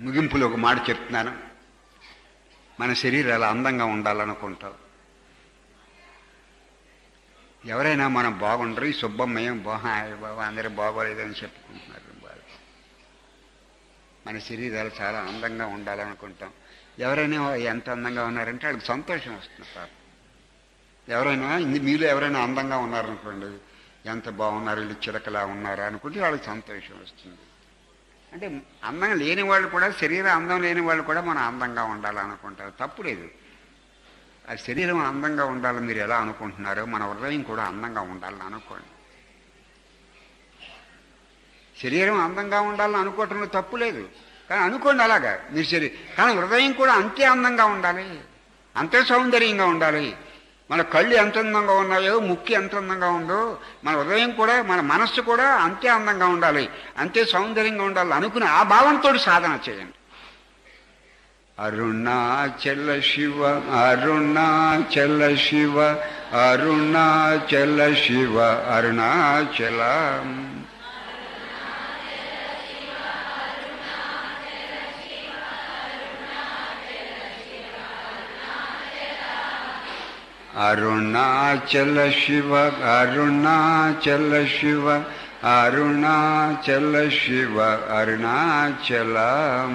ముగింపులో ఒక మాట చెప్తున్నాను. మన శరీరాలు అందంగా ఉండాలనుకుంటాం. ఎవరైనా మనం బాగుండరు ఈ సుబ్బమ్మయం బాగా బాబా అందరూ బాగోలేదని చెప్పుకుంటున్నారు వాళ్ళు. మన శరీరాలు చాలా అందంగా ఉండాలనుకుంటాం. ఎవరైనా ఎంత అందంగా ఉన్నారంటే వాళ్ళకి సంతోషం వస్తుంది సార్ ఎవరైనా మీలో ఎవరైనా అందంగా ఉన్నారనుకోండి ఎంత బాగున్నారు వీళ్ళు చిలకలా ఉన్నారా అనుకుంటే వాళ్ళకి సంతోషం వస్తుంది. అంటే అందం లేని వాళ్ళు కూడా శరీర అందం లేని వాళ్ళు కూడా మనం అందంగా ఉండాలనుకుంటారు. తప్పు లేదు. ఆ శరీరం అందంగా ఉండాలని మీరు ఎలా అనుకుంటున్నారో మన హృదయం కూడా అందంగా ఉండాలని అనుకోండి. శరీరం అందంగా ఉండాలని అనుకోవటంలో తప్పు లేదు. కానీ అనుకోండి అలాగా. మీరు శరీరం కానీ హృదయం కూడా అంతే అందంగా ఉండాలి. అంతే సౌందర్యంగా ఉండాలి. మన కళ్ళు ఎంత అందంగా ఉన్నాయో ముక్కు ఎంత అందంగా ఉందో మన హృదయం కూడా మన మనస్సు కూడా అంతే అందంగా ఉండాలి అంతే సౌందర్యంగా ఉండాలి అనుకుని ఆ భావంతో సాధన చేయండి. అరుణాచల శివ అరుణాచల శివ అరుణాచల శివ అరుణాచల. అరుణాచల శివ అరుణాచల శివ అరుణాచల శివ అరుణాచలం